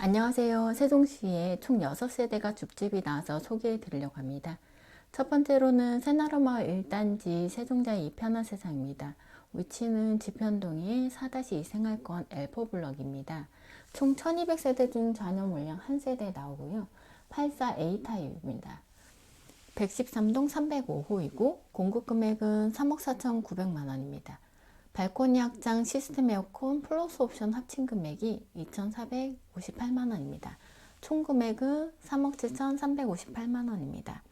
안녕하세요. 세종시에 총 6세대가 줍집이 나와서 소개해 드리려고 합니다. 첫 번째로는 새나라마을 1단지 세종자 2편한 세상입니다. 위치는 지편동의 4-2 생활권 L4 블럭입니다. 총 1200세대 중 잔여 물량 1세대 나오고요. 84A 타입입니다. 113동 305호이고 공급 금액은 3억 4,900만 원입니다. 발코니 확장 시스템 에어컨 플러스 옵션 합친 금액이 2,458만 원입니다. 총 금액은 3억 7,358만 원입니다.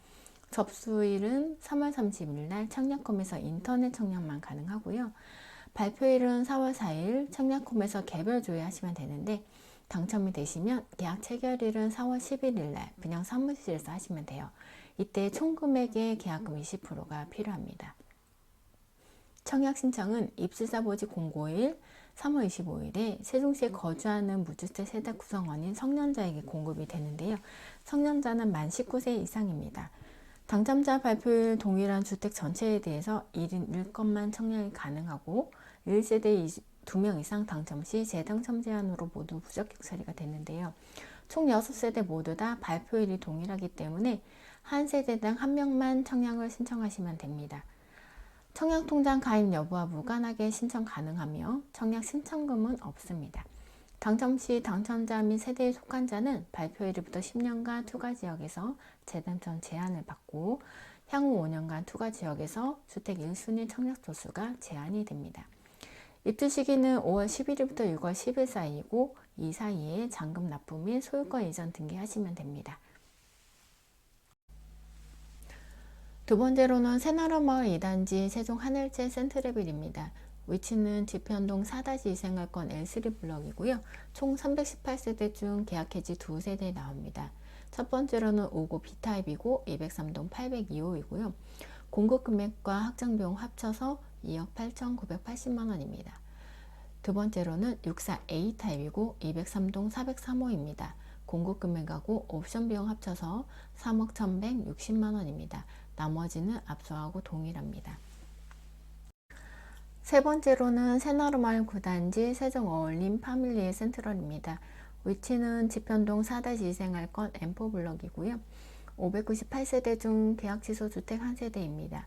접수일은 3월 30일 날 청약홈에서 인터넷 청약만 가능하고요. 발표일은 4월 4일 청약홈에서 개별 조회하시면 되는데 당첨이 되시면 계약 체결일은 4월 11일 날 분양 사무실에서 하시면 돼요. 이때 총 금액의 계약금 20%가 필요합니다. 청약 신청은 보직 공고일 3월 25일에 세종시에 거주하는 무주택 세대 구성원인 성년자에게 공급이 되는데요. 성년자는 만 19세 이상입니다. 당첨자 발표일 동일한 주택 전체에 대해서 1인 1건만 청약이 가능하고 1세대 2명 이상 당첨 시 재당첨 제한으로 모두 부적격 처리가 되는데요. 총 6세대 모두 다 발표일이 동일하기 때문에 한 세대당 한 명만 청약을 신청하시면 됩니다. 청약통장 가입 여부와 무관하게 신청 가능하며 청약 신청금은 없습니다. 당첨 시 당첨자 및 세대에 속한 자는 발표일부터 10년간 투가 지역에서 재당첨 제한을 받고 향후 5년간 투가 지역에서 주택 1순위 청약 조수가 제한이 됩니다. 입주 시기는 5월 11일부터 6월 10일 사이이고 이 사이에 잔금 납부 및 소유권 이전 등기하시면 됩니다. 두 번째로는 새나라마을 2단지 세종 하늘채 센트레빌입니다. 위치는 지편동 4-2 생활권 L3 블럭이고요. 총 318세대 중 계약 해지 2세대 나옵니다. 첫 번째로는 5구 B타입이고 203동 802호이고요. 공급 금액과 확장 비용 합쳐서 2억 8,980만 원입니다. 두 번째로는 64A 타입이고 203동 403호입니다. 공급 금액하고 옵션 비용 합쳐서 3억 1,160만 원입니다. 나머지는 앞서하고 동일합니다. 세 번째로는 새나루마을 9단지 세종 어울림 파밀리의 센트럴입니다. 위치는 지편동 4-2 생활권 M4 블럭이고요. 598세대 중 계약 취소 주택 한 세대입니다.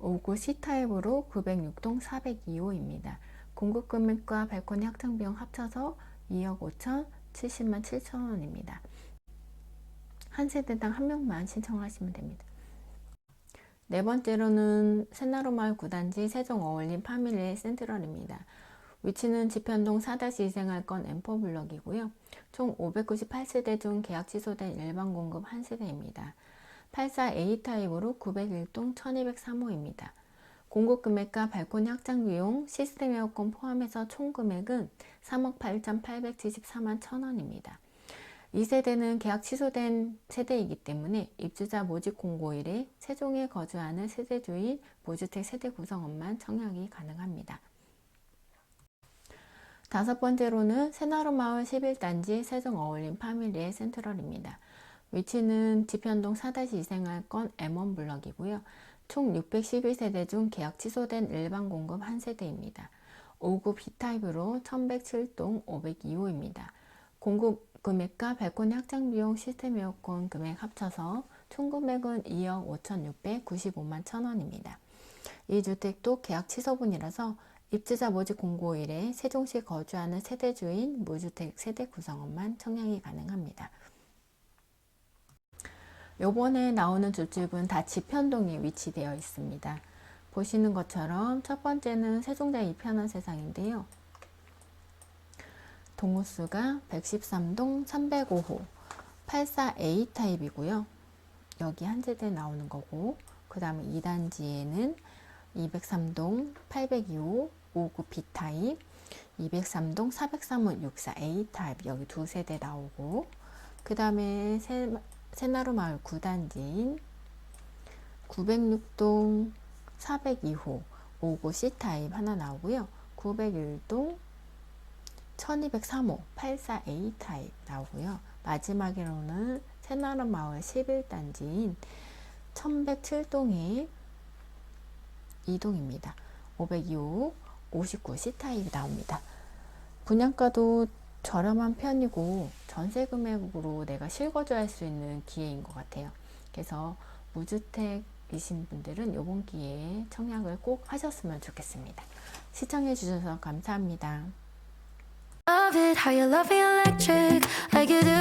5구 C타입으로 906동 402호입니다. 공급 금액과 발코니 확장 비용 합쳐서 2억 5천 70만 7천 원입니다. 한 세대당 한 명만 신청하시면 됩니다. 네 번째로는 새나루마을 9단지 세종 어울림 파밀리 센트럴입니다. 위치는 지편동 4-2 생활권 M4 블럭이고요. 총 598세대 중 계약 취소된 일반 공급 1세대입니다. 84A 타입으로 901동 1203호입니다. 공급 금액과 발코니 확장 비용, 시스템 에어컨 포함해서 총 금액은 3억 8,874만 1천원입니다. 이 세대는 계약 취소된 세대이기 때문에 입주자 모집 공고일에 세종에 거주하는 세대주인 무주택 세대 구성원만 청약이 가능합니다. 다섯 번째로는 새나루 마을 11단지 세종 어울림 파밀리의 센트럴입니다. 위치는 지편동 4-2 생활권 M1 블럭이고요. 총 611세대 중 계약 취소된 일반 공급 1세대입니다. 5구 B타입으로 1107동 502호입니다. 공급 금액과 발코니 확장 비용 시스템 에어컨 금액 합쳐서 총 금액은 2억 5,695만 천원입니다. 이 주택도 계약 취소분이라서 입주자 모집 공고일에 세종시 거주하는 세대주인 무주택 세대 구성원만 청약이 가능합니다. 요번에 나오는 주집은 다 지편동에 위치되어 있습니다. 보시는 것처럼 첫 번째는 세종자 2편한 세상인데요. 동호수가 113동 305호 84A 타입이고요. 여기 한 세대 나오는 거고 그 다음에 2단지에는 203동 802호 59 B타입 203동 403호 64A 타입 여기 두 세대 나오고 그 다음에 새나루 마을 9단지인 906동 402호 59 C타입 하나 나오고요. 901동 1203호 84A 타입 나오고요. 마지막으로는 새나름 마을 11단지인 1107동의 2동입니다. 502호 59C 타입이 나옵니다. 분양가도 저렴한 편이고 전세 금액으로 내가 실거주할 수 있는 기회인 것 같아요. 그래서 무주택이신 분들은 이번 기회에 청약을 꼭 하셨으면 좋겠습니다. 시청해 주셔서 감사합니다. love it how you love me electric like you do.